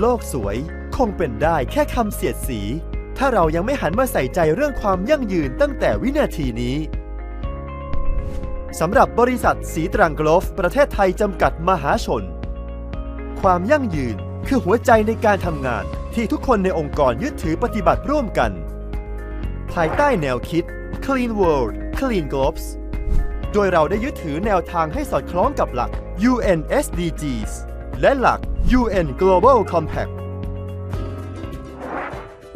โลกสวย คงเป็นได้แค่คำเสียดสี ถ้าเรายังไม่หันมาใส่ใจเรื่องความยั่งยืนตั้งแต่วินาทีนี้สำหรับบริษัทสีตรังกลฟประเทศไทยจำกัดมหาชน ความยั่งยืนคือหัวใจในการทำงานที่ทุกคนในองค์กรยึดถือปฏิบัติร่วมกัน ภายใต้แนวคิด Clean World Clean Globes โดยเราได้ยึดถือแนวทางให้สอดคล้องกับหลัก UN SDGs และหลัก UN Global Compact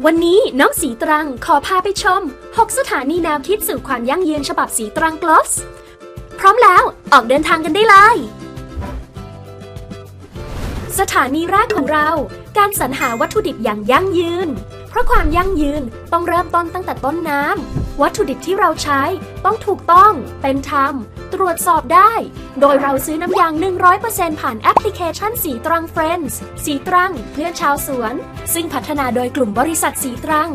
วันนี้น้องสีตรังขอพาไปชม 6 สถานีแนวคิดสู่ความยั่งยืนฉบับสีตรังกลอสพร้อมแล้วออกเดินทางกันได้เลย สถานีแรกของเรา การสรรหาวัตถุดิบอย่างยั่งยืน เพราะความยั่งยืนต้องเริ่มต้นตั้งแต่ต้นน้ำ วัตถุดิบที่เราใช้ต้องถูกต้อง เป็นธรรม ตรวจสอบได้ โดยเราซื้อน้ำยาง 100%ผ่านแอปพลิเคชันสีตรัง Friends สีตรังเพื่อนชาวสวน ซึ่งพัฒนาโดยกลุ่มบริษัทสีตรัง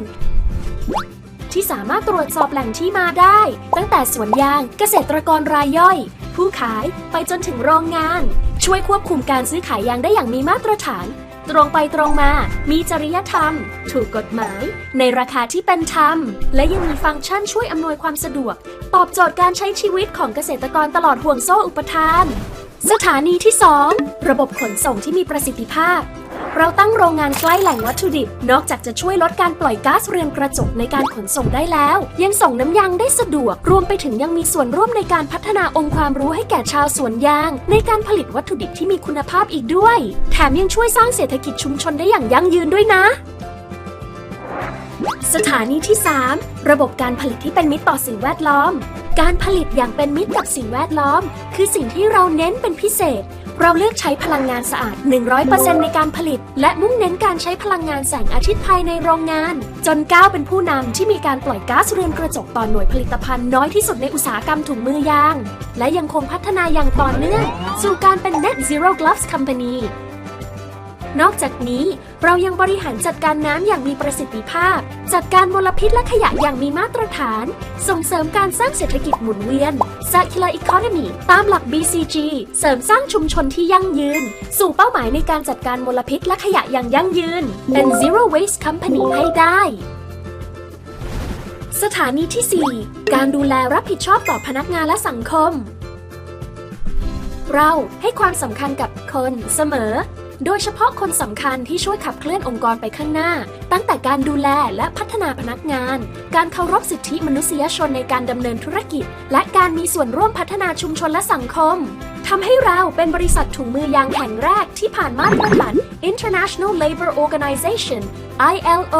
ที่สามารถตรวจสอบแหล่งที่มาได้ ตั้งแต่สวนยางเกษตรกรรายย่อย ผู้ขายไปจนถึงโรงงาน ช่วยควบคุมการซื้อขายยางได้อย่างมีมาตรฐาน ตรงไปตรงมา มีจริยธรรม ถูกกฎหมาย ในราคาที่เป็นธรรม และยังมีฟังก์ชันช่วยอำนวยความสะดวก ตอบโจทย์การใช้ชีวิตของเกษตรกรตลอดห่วงโซ่อุปทาน สถานีที่ 2 ระบบขนส่งที่มีประสิทธิภาพ เราตั้งโรงงานใกล้แหล่งวัตถุดิบ นอกจากจะช่วยลดการปล่อยก๊าซเรือนกระจกในการขนส่งได้แล้ว ยังส่งน้ำยางได้สะดวก รวมไปถึงยังมีส่วนร่วมในการพัฒนาองค์ความรู้ให้แก่ชาวสวนยาง ในการผลิตวัตถุดิบที่มีคุณภาพอีกด้วย แถมยังช่วยสร้างเศรษฐกิจชุมชนได้อย่างยั่งยืนด้วยนะ สถานีที่ 3 ระบบการผลิตที่เป็นมิตรต่อสิ่งแวดล้อม การผลิตอย่างเป็นมิตรกับสิ่งแวดล้อม คือสิ่งที่เราเน้นเป็นพิเศษ เราเลือกใช้พลังงานสะอาด 100%ในการผลิต และมุ่งเน้นการใช้พลังงานแสงอาทิตย์ภายในโรงงาน จนก้าวเป็นผู้นำที่มีการปล่อยก๊าซเรือนกระจกต่อหน่วยผลิตภัณฑ์น้อยที่สุดในอุตสาหกรรมถุงมือยาง และยังคงพัฒนาอย่างต่อเนื่องสู่การเป็น Net Zero Gloves Company นอกจากนี้เรายังบริหารจัดการน้ำอย่างมีประสิทธิภาพ จัดการมลพิษและขยะอย่างมีมาตรฐาน ส่งเสริมการสร้างเศรษฐกิจหมุนเวียน Circular Economy ตามหลัก BCG เสริมสร้างชุมชนที่ยั่งยืน สู่เป้าหมายในการจัดการมลพิษและขยะอย่างยั่งยืน เป็น Zero Waste Company ให้ได้ สถานีที่ 4 การดูแลรับผิดชอบต่อพนักงานและสังคม เราให้ความสำคัญกับคนเสมอ โดยเฉพาะคนสำคัญที่ช่วยขับเคลื่อนองค์กรไปข้างหน้า ตั้งแต่การดูแลและพัฒนาพนักงาน การเคารพสิทธิมนุษยชนในการดำเนินธุรกิจ และการมีส่วนร่วมพัฒนาชุมชนและสังคม ทำให้เราเป็นบริษัทถุงมือยางแห่งแรกที่ผ่านมาตรฐาน International Labour Organization ILO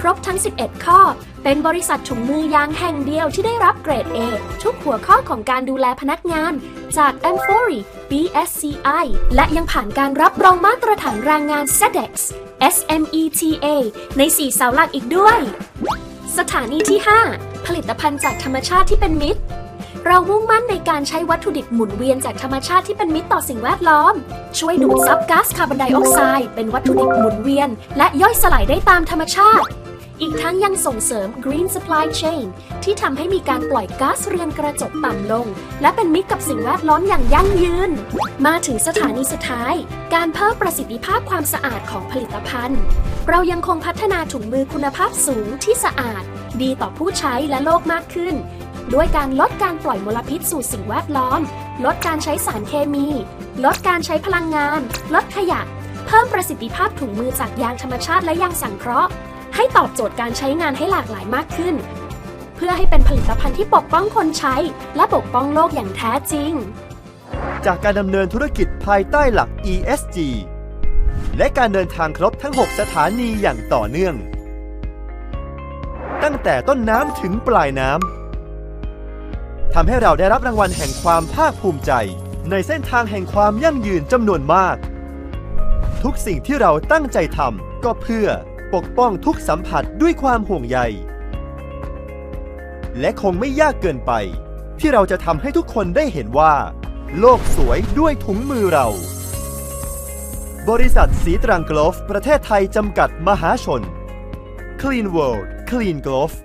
ครบทั้ง 11 ข้อ เป็นบริษัทถุงมือยางแห่งเดียวที่ได้รับเกรด A ทุกหัวข้อของการดูแลพนักงานจาก a m p h o r y BSCI และยังผ่านการรับรองมาตรฐานแรงงาน SEDEX SMETA ใน 4 เสาหลักอีกด้วย สถานีที่ 5 ผลิตภัณฑ์จากธรรมชาติที่เป็นมิตร เรามุ่งมั่นในการใช้วัตถุดิบหมุนเวียนจากธรรมชาติที่เป็นมิตรต่อสิ่งแวดล้อม ช่วยดูดซับก๊าซคาร์บอนไดออกไซด์เป็นวัตถุดิบหมุนเวียน และย่อยสลายได้ตามธรรมชาติ อีกทั้งยังส่งเสริม Green Supply Chain ที่ทำให้มีการปล่อยก๊าซเรือนกระจกต่ำลง และเป็นมิตรกับสิ่งแวดล้อมอย่างยั่งยืน มาถึงสถานีสุดท้าย การเพิ่มประสิทธิภาพความสะอาดของผลิตภัณฑ์ เรายังคงพัฒนาถุงมือคุณภาพสูงที่สะอาด ดีต่อผู้ใช้และโลกมากขึ้น ด้วยการลดการปล่อยมลพิษสู่สิ่งแวดล้อม ลดการใช้สารเคมี ลดการใช้พลังงาน ลดขยะ เพิ่มประสิทธิภาพถุงมือจากยางธรรมชาติและยางสังเคราะห์ ให้ตอบโจทย์การใช้งานให้หลากหลายมากขึ้น เพื่อให้เป็นผลิตภัณฑ์ที่ปกป้องคนใช้ และปกป้องโลกอย่างแท้จริง จากการดำเนินธุรกิจภายใต้หลัก ESG และการเดินทางครบทั้ง 6 สถานีอย่างต่อเนื่อง ตั้งแต่ต้นน้ำถึงปลายน้ำ ทำให้เราได้รับรางวัลแห่งความภาคภูมิใจ ในเส้นทางแห่งความยั่งยืนจำนวนมาก ทุกสิ่งที่เราตั้งใจทำก็เพื่อปกป้องทุกสัมผัสด้วยความห่วงใย และคงไม่ยากเกินไป ที่เราจะทำให้ทุกคนได้เห็นว่า โลกสวยด้วยถุงมือเรา บริษัทสีตรังกลฟประเทศไทยจำกัดมหาชน Clean World Clean Glove